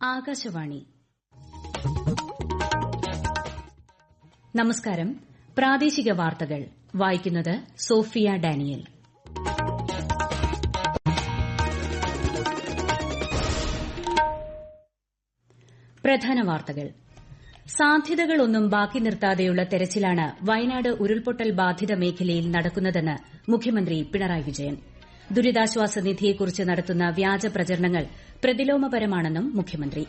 ആകാശവാണി. നമസ്കാരം. പ്രാദേശിക വാർത്തകൾ. വായിക്കുന്നത് സോഫിയ ഡാനിയൽ. പ്രധാന വാർത്തകൾ. സാധ്യതകളൊന്നും ബാക്കി നിർത്താതെയുള്ള തെരച്ചിലാണ് വയനാട് ഉരുൾപൊട്ടൽ ബാധിത മേഖലയിൽ നടക്കുന്നതെന്ന് മുഖ്യമന്ത്രി പിണറായി വിജയൻ. ദുരിതാശ്വാസ നിധിയെക്കുറിച്ച് നടത്തുന്ന വ്യാജ പ്രചരണങ്ങൾ പ്രതിലോമപരമാണെന്നും മുഖ്യമന്ത്രി.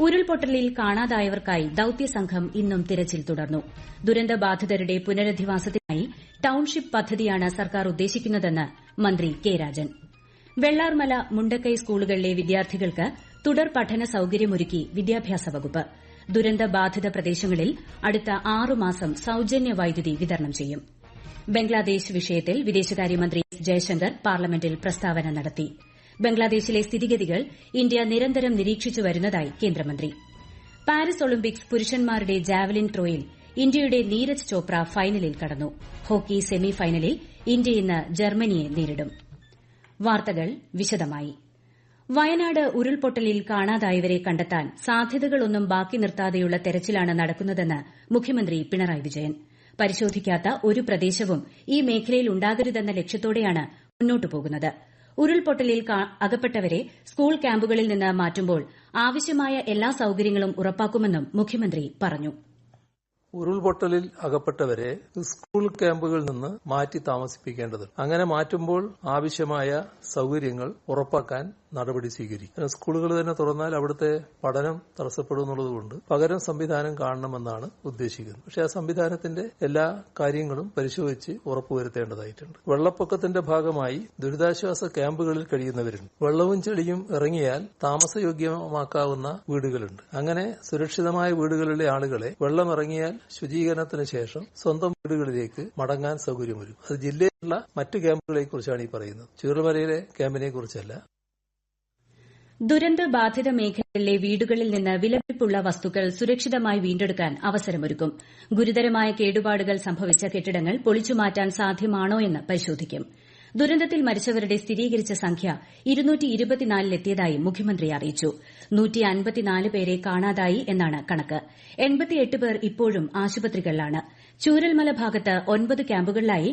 ഉരുൾപൊട്ടലിൽ കാണാതായവർക്കായി ദൌത്യസംഘം ഇന്നും തിരച്ചിൽ തുടർന്നു. ദുരന്തബാധിതരുടെ പുനരധിവാസത്തിനായി ടൌൺഷിപ്പ് പദ്ധതിയാണ് സർക്കാർ ഉദ്ദേശിക്കുന്നതെന്ന് മന്ത്രി കെ രാജൻ. വെള്ളാർമല മുണ്ടക്കൈ സ്കൂളുകളിലെ വിദ്യാർത്ഥികൾക്ക് തുടർ പഠന സൌകര്യമൊരുക്കി വിദ്യാഭ്യാസ വകുപ്പ്. ദുരന്തബാധിത പ്രദേശങ്ങളിൽ അടുത്ത ആറുമാസം സൌജന്യ വൈദ്യുതി വിതരണം ചെയ്യും. ബംഗ്ലാദേശ് വിഷയത്തിൽ വിദേശകാര്യമന്ത്രി ജയശങ്കർ പാർലമെന്റിൽ പ്രസ്താവന നടത്തി. ബംഗ്ലാദേശിലെ സ്ഥിതിഗതികൾ ഇന്ത്യ നിരന്തരം നിരീക്ഷിച്ചു വരുന്നതായി കേന്ദ്രമന്ത്രി. പാരീസ് ഒളിമ്പിക്സ് പുരുഷന്മാരുടെ ജാവലിൻ ത്രോയിൽ ഇന്ത്യയുടെ നീരജ് ചോപ്ര ഫൈനലിൽ കടന്നു. ഹോക്കി സെമി ഫൈനലിൽ ഇന്ത്യ ഇന്ന് ജർമ്മനിയെ നേരിടും. വാർത്തകൾ വിശദമായി. വയനാട് ഉരുൾപൊട്ടലിൽ കാണാതായവരെ കണ്ടെത്താൻ സാധ്യതകളൊന്നും ബാക്കി നിർത്താതെയുള്ള തെരച്ചിലാണ് നടക്കുന്നതെന്ന് മുഖ്യമന്ത്രി പിണറായി വിജയൻ. പരിശോധിക്കാത്ത ഒരു പ്രദേശവും ഈ മേഖലയിൽ ഉണ്ടാകരുതെന്ന ലക്ഷ്യത്തോടെയാണ് മുന്നോട്ടു പോകുന്നത്. ഉരുൾപൊട്ടലിൽ അകപ്പെട്ടവരെ സ്കൂൾ ക്യാമ്പുകളിൽ നിന്ന് മാറ്റുമ്പോൾ ആവശ്യമായ എല്ലാ സൌകര്യങ്ങളും ഉറപ്പാക്കുമെന്നും മുഖ്യമന്ത്രി പറഞ്ഞു. ഉരുൾപൊട്ടലിൽ അകപ്പെട്ടവരെ സ്കൂൾ ക്യാമ്പുകളിൽ നിന്ന് മാറ്റി താമസിപ്പിക്കേണ്ടത് അങ്ങനെ മാറ്റുമ്പോൾ ആവശ്യമായ സൌകര്യങ്ങൾ ഉറപ്പാക്കാൻ നടപടി സ്വീകരിക്കും. സ്കൂളുകൾ തന്നെ തുറന്നാൽ അവിടുത്തെ പഠനം തടസ്സപ്പെടും എന്നുള്ളതുകൊണ്ട് പകരം സംവിധാനം കാണണമെന്നാണ് ഉദ്ദേശിക്കുന്നത്. പക്ഷേ ആ സംവിധാനത്തിന്റെ എല്ലാ കാര്യങ്ങളും പരിശോധിച്ച് ഉറപ്പുവരുത്തേണ്ടതായിട്ടുണ്ട്. വെള്ളപ്പൊക്കത്തിന്റെ ഭാഗമായി ദുരിതാശ്വാസ ക്യാമ്പുകളിൽ കഴിയുന്നവരുണ്ട്. വെള്ളവും ചെളിയും ഇറങ്ങിയാൽ താമസയോഗ്യമാക്കാവുന്ന വീടുകളുണ്ട്. അങ്ങനെ സുരക്ഷിതമായ വീടുകളിലെ ആളുകളെ വെള്ളം ഇറങ്ങിയാൽ ശുചീകരണത്തിന് ശേഷം സ്വന്തം വീടുകളിലേക്ക് മടങ്ങാൻ സൌകര്യമൊരുക്കും അത് ജില്ലയിലുള്ള മറ്റ് ക്യാമ്പുകളെ കുറിച്ചാണ് ഈ പറയുന്നത്. ചുരുമലയിലെ ക്യാമ്പിനെ കുറിച്ചല്ല ദുരന്തബാധിത മേഖലകളിലെ വീടുകളിൽ നിന്ന് വിലപിടിപ്പുള്ള വസ്തുക്കൾ സുരക്ഷിതമായി വീണ്ടെടുക്കാൻ അവസരമൊരുക്കും. ഗുരുതരമായ കേടുപാടുകൾ സംഭവിച്ച കെട്ടിടങ്ങൾ പൊളിച്ചുമാറ്റാൻ സാധ്യമാണോയെന്ന് പരിശോധിക്കും. ദുരന്തത്തിൽ മരിച്ചവരുടെ സ്ഥിരീകരിച്ച സംഖ്യ ലെത്തിയതായി മുഖ്യമന്ത്രി അറിയിച്ചു. പേരെ കാണാതായി എന്നാണ് കണക്ക്. പേർ ഇപ്പോഴും ആശുപത്രികളിലാണ്. ചൂരൽമല ഭാഗത്ത് ഒൻപത് ക്യാമ്പുകളിലായി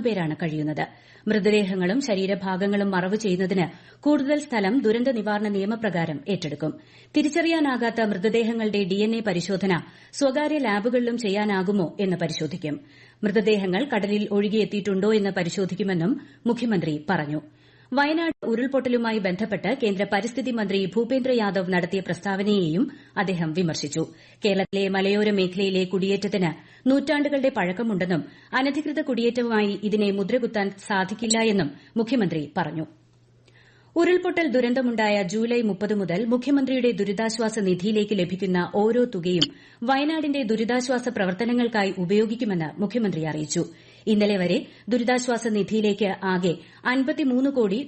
പേരാണ് കഴിയുന്നത്. മൃതദേഹങ്ങളും ശരീരഭാഗങ്ങളും മറവ് ചെയ്യുന്നതിന് കൂടുതൽ സ്ഥലം ദുരന്ത നിവാരണ നിയമപ്രകാരം ഏറ്റെടുക്കും. തിരിച്ചറിയാനാകാത്ത മൃതദേഹങ്ങളുടെ ഡിഎൻഎ പരിശോധന സ്വകാര്യ ലാബുകളിലും ചെയ്യാനാകുമോ എന്ന് പരിശോധിക്കും. മൃതദേഹങ്ങൾ കടലിൽ ഒഴുകിയെത്തിയിട്ടുണ്ടോ എന്ന് പരിശോധിക്കുമെന്നും മുഖ്യമന്ത്രി പറഞ്ഞു. വയനാട് ഉരുൾപൊട്ടലുമായി ബന്ധപ്പെട്ട് കേന്ദ്ര പരിസ്ഥിതി മന്ത്രി ഭൂപേന്ദ്ര യാദവ് നടത്തിയ പ്രസ്താവനയെയും അദ്ദേഹം വിമർശിച്ചു. കേരളത്തിലെ മലയോര മേഖലയിലെ കുടിയേറ്റത്തിന് നൂറ്റാണ്ടുകളുടെ പഴക്കമുണ്ടെന്നും അനധികൃത കുടിയേറ്റവുമായി ഇതിനെ മുദ്രകുത്താൻ സാധിക്കില്ല എന്നും മുഖ്യമന്ത്രി പറഞ്ഞു. ഉരുൾപൊട്ടൽ ദുരന്തമുണ്ടായ ജൂലൈ മുപ്പത് മുതൽ മുഖ്യമന്ത്രിയുടെ ദുരിതാശ്വാസ നിധിയിലേക്ക് ലഭിക്കുന്ന ഓരോ തുകയും വയനാടിന്റെ ദുരിതാശ്വാസ പ്രവർത്തനങ്ങൾക്കായി ഉപയോഗിക്കുമെന്ന് മുഖ്യമന്ത്രി അറിയിച്ചു. ഇന്നലെ വരെ ദുരിതാശ്വാസ നിധിയിലേക്ക് ആകെ കോടി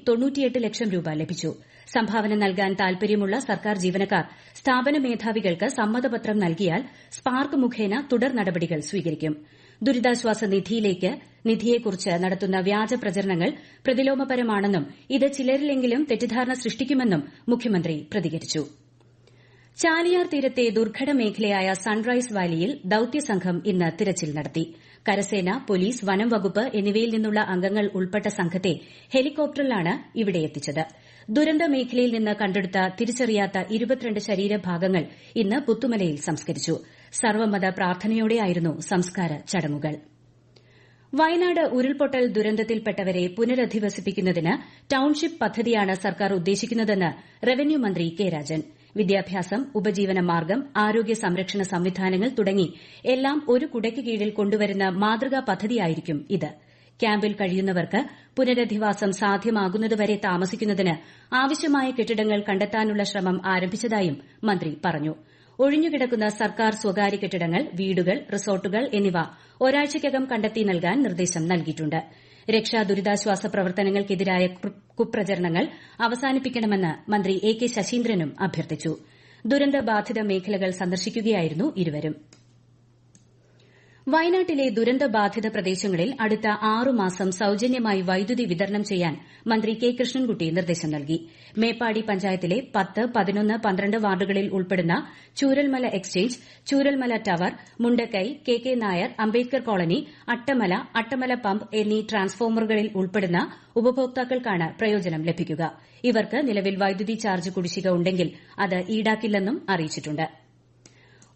ലക്ഷം രൂപ ലഭിച്ചു. സംഭാവന നൽകാൻ താൽപര്യമുള്ള സർക്കാർ ജീവനക്കാർ സ്ഥാപന മേധാവികൾക്ക് സമ്മതപത്രം നൽകിയാൽ സ്പാർക്ക് മുഖേന തുടർ നടപടികൾ സ്വീകരിക്കും. ദുരിതാശ്വാസ നിധിയിലേക്ക് നിധിയെക്കുറിച്ച് നടത്തുന്ന വ്യാജ പ്രചരണങ്ങൾ പ്രതിലോമപരമാണെന്നും ഇത് ചിലരിലെങ്കിലും തെറ്റിദ്ധാരണ സൃഷ്ടിക്കുമെന്നും മുഖ്യമന്ത്രി പ്രതികരിച്ചു. ചാലിയാർ തീരത്തെ ദുർഘട മേഖലയായ സൺറൈസ് വാലിയിൽ ദൌത്യസംഘം ഇന്ന് തിരച്ചിൽ നടത്തി. കരസേന പോലീസ് വനം വകുപ്പ് എന്നിവയിൽ നിന്നുള്ള അംഗങ്ങൾ ഉൾപ്പെട്ട സംഘത്തെ ഹെലികോപ്റ്ററിലാണ് ഇവിടെ എത്തിച്ചത്. ദുരന്ത മേഖലയിൽ നിന്ന് കണ്ടെടുത്ത തിരിച്ചറിയാത്ത ശരീരഭാഗങ്ങൾ ഇന്ന് പുത്തുമലയിൽ സംസ്കരിച്ചു. സർവമത പ്രാർത്ഥനയോടെയായിരുന്നു സംസ്കാര ചടങ്ങുകൾ. വയനാട് ഉരുൾപൊട്ടൽ ദുരന്തത്തിൽപ്പെട്ടവരെ പുനരധിവസിപ്പിക്കുന്നതിന് ടൌൺഷിപ്പ് പദ്ധതിയാണ് സർക്കാർ ഉദ്ദേശിക്കുന്നതെന്ന് റവന്യൂ മന്ത്രി കെ രാജൻ. വിദ്യാഭ്യാസം ഉപജീവനമാർഗം ആരോഗ്യ സംരക്ഷണ സംവിധാനങ്ങൾ തുടങ്ങി എല്ലാം ഒരു കുടയ്ക്ക് കീഴിൽ കൊണ്ടുവരുന്ന മാതൃകാ പദ്ധതിയായിരിക്കും ഇത്. ക്യാമ്പിൽ കഴിയുന്നവർക്ക് പുനരധിവാസം സാധ്യമാകുന്നതുവരെ താമസിക്കുന്നതിന് ആവശ്യമായ കെട്ടിടങ്ങൾ കണ്ടെത്താനുള്ള ശ്രമം ആരംഭിച്ചതായും മന്ത്രി പറഞ്ഞു. ഒഴിഞ്ഞുകിടക്കുന്ന സർക്കാർ സ്വകാര്യ കെട്ടിടങ്ങൾ വീടുകൾ റിസോർട്ടുകൾ എന്നിവ ഒരാഴ്ചയ്ക്കകം കണ്ടെത്തി നൽകാൻ നിർദ്ദേശം നൽകിയിട്ടുണ്ട്. രക്ഷാ ദുരിതാശ്വാസ പ്രവർത്തനങ്ങൾക്കെതിരായ കുപ്രചരണങ്ങൾ അവസാനിപ്പിക്കണമെന്ന് മന്ത്രി എ കെ ശശീന്ദ്രനും അഭ്യർത്ഥിച്ചു. ദുരന്തബാധിത മേഖലകൾ സന്ദർശിക്കുകയായിരുന്നു ഇരുവരും. വയനാട്ടിലെ ദുരന്തബാധിത പ്രദേശങ്ങളിൽ അടുത്ത ആറുമാസം സൌജന്യമായി വൈദ്യുതി വിതരണം ചെയ്യാൻ മന്ത്രി കെ കൃഷ്ണൻകുട്ടി നിർദ്ദേശം നൽകി. മേപ്പാടി പഞ്ചായത്തിലെ പത്ത് പതിനൊന്ന് പന്ത്രണ്ട് വാർഡുകളിൽ ഉൾപ്പെടുന്ന Chooralmala exchange Chooralmala tower Mundakkai K K Nair Ambedkar colony Attamala Attamala pump എന്നീ ട്രാൻസ്ഫോമറുകളിൽ ഉൾപ്പെടുന്ന ഉപഭോക്താക്കൾക്കാണ് പ്രയോജനം ലഭിക്കുക. ഇവർക്ക് നിലവിൽ വൈദ്യുതി ചാർജ് കുടിശ്ശിക ഉണ്ടെങ്കിൽ അത് ഈടാക്കില്ലെന്നും അറിയിച്ചിട്ടുണ്ട്.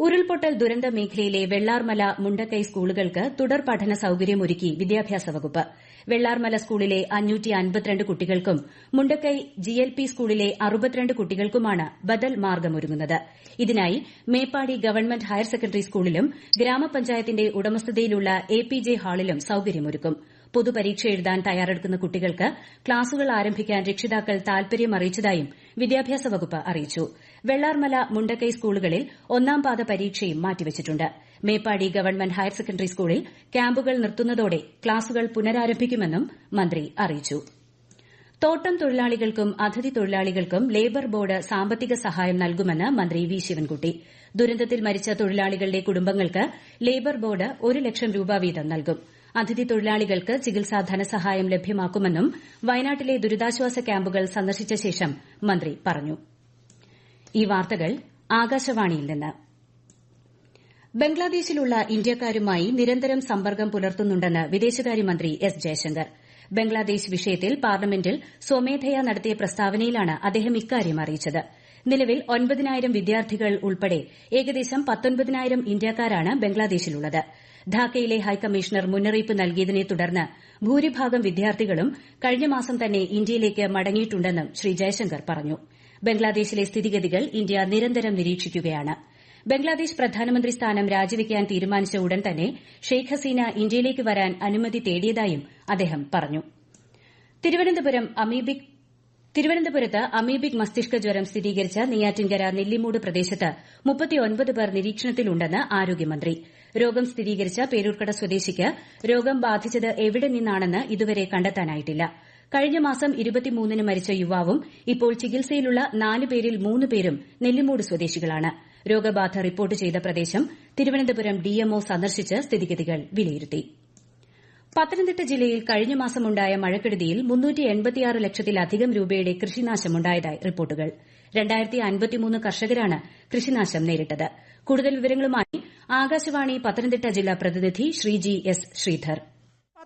ഉരുൾപൊട്ടൽ ദുരന്ത മേഖലയിലെ വെള്ളാർമല മുണ്ടക്കൈ സ്കൂളുകൾക്ക് തുടർ പഠന സൌകര്യമൊരുക്കി വിദ്യാഭ്യാസ വകുപ്പ്. വെള്ളാർമല സ്കൂളിലെ കുട്ടികൾക്കും മുണ്ടക്കൈ ജിഎൽപി സ്കൂളിലെ കുട്ടികൾക്കുമാണ് ബദൽ മാർഗമൊരുങ്ങുന്നത് ഇതിനായി മേപ്പാടി ഗവൺമെന്റ് ഹയർ സെക്കൻഡറി സ്കൂളിലും ഗ്രാമപഞ്ചായത്തിന്റെ ഉടമസ്ഥതയിലുള്ള എ പി ജെ ഹാളിലും സൌകര്യമൊരുക്കും. പൊതുപരീക്ഷ എഴുതാൻ തയ്യാറെടുക്കുന്ന കുട്ടികൾക്ക് ക്ലാസുകൾ ആരംഭിക്കാൻ രക്ഷിതാക്കൾ താൽപര്യം അറിയിച്ചതായും വിദ്യാഭ്യാസ വകുപ്പ് അറിയിച്ചു. വെള്ളാർമല മുണ്ടക്കൈ സ്കൂളുകളിൽ ഒന്നാം പാദ പരീക്ഷയും മാറ്റിവച്ചിട്ടുണ്ട്. മേപ്പാടി ഗവൺമെന്റ് ഹയർ സെക്കൻഡറി സ്കൂളിൽ ക്യാമ്പുകൾ നിർത്തുന്നതോടെ ക്ലാസുകൾ പുനരാരംഭിക്കുമെന്നും മന്ത്രി അറിയിച്ചു. തോട്ടം തൊഴിലാളികൾക്കും അതിഥി തൊഴിലാളികൾക്കും ലേബർ ബോർഡ് സാമ്പത്തിക സഹായം നൽകുമെന്ന് മന്ത്രി വി ശിവൻകുട്ടി. ദുരന്തത്തിൽ മരിച്ച തൊഴിലാളികളുടെ കുടുംബങ്ങൾക്ക് ലേബർ ബോർഡ് ഒരു ലക്ഷം രൂപ വീതം നൽകും. അതിഥി തൊഴിലാളികൾക്ക് ചികിത്സാ ധനസഹായം ലഭ്യമാക്കുമെന്നും വയനാട്ടിലെ ദുരിതാശ്വാസ ക്യാമ്പുകൾ സന്ദർശിച്ച ശേഷം മന്ത്രി പറഞ്ഞു. ബംഗ്ലാദേശിലുള്ള ഇന്ത്യക്കാരുമായി നിരന്തരം സമ്പർക്കം പുലർത്തുന്നുണ്ടെന്ന് വിദേശകാര്യമന്ത്രി എസ് ജയശങ്കർ. ബംഗ്ലാദേശ് വിഷയത്തിൽ പാർലമെന്റിൽ സ്വമേധയാ നടത്തിയ പ്രസ്താവനയിലാണ് അദ്ദേഹം ഇക്കാര്യം അറിയിച്ചത്. നിലവിൽ ഒൻപതിനായിരം വിദ്യാർത്ഥികൾ ഉൾപ്പെടെ ഏകദേശം പത്തൊൻപതിനായിരം ഇന്ത്യക്കാരാണ് ബംഗ്ലാദേശിലുള്ളത്. ധാക്കയിലെ ഹൈക്കമ്മീഷണർ മുന്നറിയിപ്പ് നൽകിയതിനെ തുടർന്ന് ഭൂരിഭാഗം വിദ്യാർത്ഥികളും കഴിഞ്ഞ മാസം തന്നെ ഇന്ത്യയിലേക്ക് മടങ്ങിയിട്ടുണ്ടെന്നും ശ്രീ ജയശങ്കർ പറഞ്ഞു. ബംഗ്ലാദേശിലെ സ്ഥിതിഗതികൾ ഇന്ത്യ നിരന്തരം നിരീക്ഷിക്കുകയാണ്. ബംഗ്ലാദേശ് പ്രധാനമന്ത്രി സ്ഥാനം രാജിവെക്കാൻ തീരുമാനിച്ച ഉടൻ തന്നെ ഷെയ്ഖ് ഹസീന ഇന്ത്യയിലേക്ക് വരാൻ അനുമതി തേടിയതായും അദ്ദേഹം പറഞ്ഞു. തിരുവനന്തപുരത്ത് അമീബിക് മസ്തിഷ്ക ജ്വരം സ്ഥിരീകരിച്ച നെയ്യാറ്റിൻകര നെല്ലിമൂട് പ്രദേശത്ത് മുപ്പത്തിയൊൻപത് പേർ നിരീക്ഷണത്തിലുണ്ടെന്ന് ആരോഗ്യമന്ത്രി. രോഗം സ്ഥിരീകരിച്ച പേരൂർക്കട സ്വദേശിക്ക് രോഗം ബാധിച്ചത് എവിടെ നിന്നാണെന്ന് ഇതുവരെ കണ്ടെത്താനായിട്ടില്ല. കഴിഞ്ഞ മാസം ന് മരിച്ച യുവാവും ഇപ്പോൾ ചികിത്സയിലുള്ള നാല് പേരിൽ മൂന്ന് പേരും നെല്ലിമൂട് സ്വദേശികളാണ്. രോഗബാധ റിപ്പോർട്ട് ചെയ്ത പ്രദേശം തിരുവനന്തപുരം ഡിഎംഒ സന്ദർശിച്ച് സ്ഥിതിഗതികൾ വിലയിരുത്തി. പത്തനംതിട്ട ജില്ലയിൽ കഴിഞ്ഞ മാസമുണ്ടായ മഴക്കെടുതിയിൽ ലക്ഷത്തിലധികം രൂപയുടെ കൃഷിനാശമുണ്ടായതായി റിപ്പോർട്ടുകൾ. കർഷകരാണ് കൃഷിനാശം നേരിട്ടത്. കൂടുതൽ വിവരങ്ങളുമായി ആകാശവാണി പത്തനംതിട്ട ജില്ലാ പ്രതിനിധി ശ്രീജി എസ് ശ്രീധർ.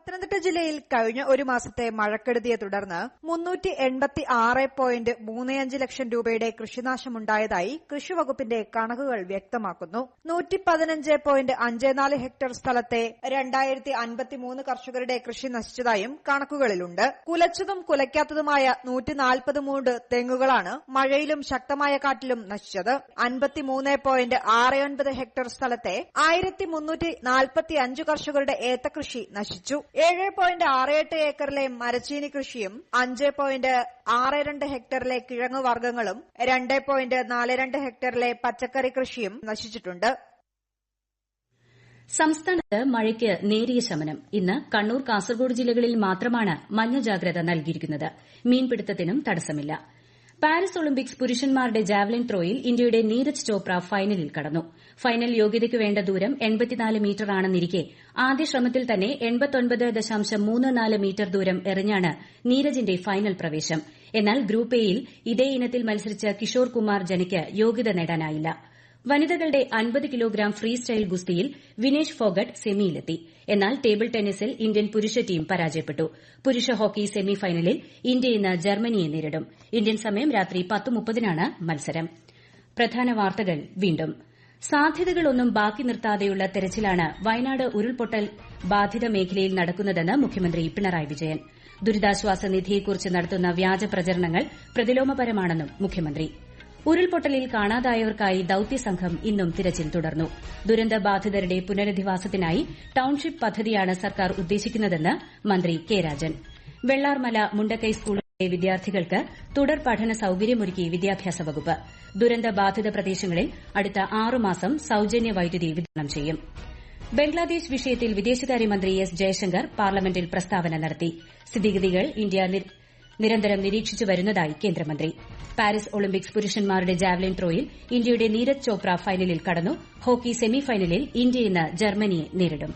പത്തനംതിട്ട ജില്ലയിൽ കഴിഞ്ഞ ഒരു മാസത്തെ മഴക്കെടുതിയെ തുടർന്ന് മുന്നൂറ്റി എൺപത്തി ആറ് പോയിന്റ് മൂന്ന് അഞ്ച് ലക്ഷം രൂപയുടെ കൃഷിനാശമുണ്ടായതായി കൃഷിവകുപ്പിന്റെ കണക്കുകൾ വ്യക്തമാക്കുന്നു. നൂറ്റി പതിനഞ്ച് പോയിന്റ് അഞ്ച് നാല് ഹെക്ടർ സ്ഥലത്തെ രണ്ടായിരത്തി അൻപത്തിമൂന്ന് കർഷകരുടെ കൃഷി നശിച്ചതായും കണക്കുകളിലുണ്ട്. കുലച്ചതും കുലയ്ക്കാത്തതുമായ നൂറ്റി നാൽപ്പത് മൂണ്ട് തെങ്ങുകളാണ് മഴയിലും ശക്തമായ കാറ്റിലും നശിച്ചത്. അൻപത്തിമൂന്ന് പോയിന്റ് ആറ് ഒൻപത് ഹെക്ടർ സ്ഥലത്തെ ആയിരത്തി മുന്നൂറ്റി നാൽപ്പത്തി അഞ്ച് കർഷകരുടെ ഏത്തകൃഷി നശിച്ചു. ഏഴ് പോയിന്റ് ആറ് എട്ട് ഏക്കറിലെ മരച്ചീനി കൃഷിയും അഞ്ച് പോയിന്റ് ആറ് രണ്ട് ഹെക്ടറിലെ കിഴങ്ങ് വർഗങ്ങളും രണ്ട് പോയിന്റ് നാല് രണ്ട് ഹെക്ടറിലെ പച്ചക്കറി കൃഷിയും നശിച്ചിട്ടുണ്ട്. സംസ്ഥാനത്ത് മഴയ്ക്ക് നേരിയ ശമനം. ഇന്ന് കണ്ണൂർ കാസർഗോഡ് ജില്ലകളിൽ മാത്രമാണ് മഞ്ഞ ജാഗ്രത നൽകിയിരിക്കുന്നത്. മീൻപിടുത്തത്തിനും തടസ്സമില്ല. പാരീസ് ഒളിമ്പിക്സ് പുരുഷന്മാരുടെ ജാവലിൻ ത്രോയിൽ ഇന്ത്യയുടെ നീരജ് ചോപ്ര ഫൈനലിൽ കടന്നു. ഫൈനൽ യോഗ്യതയ്ക്ക് വേണ്ട ദൂരം മീറ്ററാണെന്നിരിക്കെ ആദ്യ ശ്രമത്തിൽ തന്നെ മീറ്റർ ദൂരം എറിഞ്ഞാണ് നീരജിന്റെ ഫൈനൽ പ്രവേശം. എന്നാൽ ഗ്രൂപ്പ് എയിൽ ഇതേ ഇനത്തിൽ മത്സരിച്ച കിഷോർ കുമാർ ജനിക്ക് യോഗ്യത നേടാനായില്ല. വനിതകളുടെ അൻപത് കിലോഗ്രാം ഫ്രീ സ്റ്റൈൽ ഗുസ്തിയിൽ വിനേഷ് ഫോഗട്ട് സെമിയിലെത്തി. എന്നാൽ ടേബിൾ ടെന്നീസിൽ ഇന്ത്യൻ പുരുഷ ടീം പരാജയപ്പെട്ടു. പുരുഷ ഹോക്കി സെമി ഫൈനലിൽ ഇന്ത്യ ഇന്ന് ജർമ്മനിയെ നേരിടും. ഇന്ത്യൻ സമയം രാത്രി പത്ത് മുപ്പതിനാണ് മത്സരം. പ്രധാന വാർത്തകൾ വീണ്ടും. സാധ്യതകളൊന്നും ബാക്കി നിർത്താതെയുള്ള തെരച്ചിലാണ് വയനാട് ഉരുൾപൊട്ടൽ ബാധിത മേഖലയിൽ നടക്കുന്നതെന്ന് മുഖ്യമന്ത്രി പിണറായി വിജയൻ. ദുരിതാശ്വാസ നിധിയെക്കുറിച്ച് നടത്തുന്ന വ്യാജ പ്രചരണങ്ങൾ പ്രതിലോമപരമാണെന്നും മുഖ്യമന്ത്രി. ഉരുൾപൊട്ടലിൽ കാണാതായവർക്കായി ദൌത്യസംഘം ഇന്നും തിരച്ചിൽ തുടർന്നു. ദുരന്തബാധിതരുടെ പുനരധിവാസത്തിനായി ടൌൺഷിപ്പ് പദ്ധതിയാണ് സർക്കാർ ഉദ്ദേശിക്കുന്നതെന്ന് മന്ത്രി കെ രാജൻ. വെള്ളാർമല മുണ്ടക്കൈ സ്കൂളിലെ വിദ്യാർത്ഥികൾക്ക് തുടർ പഠന സൌകര്യമൊരുക്കി വിദ്യാഭ്യാസ വകുപ്പ്. ദുരന്തബാധിത പ്രദേശങ്ങളിൽ അടുത്ത ആറുമാസം സൌജന്യ വൈദ്യുതി വിതരണം ചെയ്യും. ബംഗ്ലാദേശ് വിഷയത്തിൽ വിദേശകാര്യമന്ത്രി എസ് ജയശങ്കർ പാർലമെന്റിൽ പ്രസ്താവന നടത്തി. സ്ഥിതിഗതികൾ ഇന്ത്യ നിരന്തരം നിരീക്ഷിച്ചു വരുന്നതായി കേന്ദ്രമന്ത്രി. പാരീസ് ഒളിമ്പിക്സ് പുരുഷന്മാരുടെ ജാവലിൻ ത്രോയിൽ ഇന്ത്യയുടെ നീരജ് ചോപ്ര ഫൈനലിൽ കടന്നു. ഹോക്കി സെമിഫൈനലിൽ ഇന്ത്യ ഇന്ന് ജർമ്മനിയെ നേരിടും.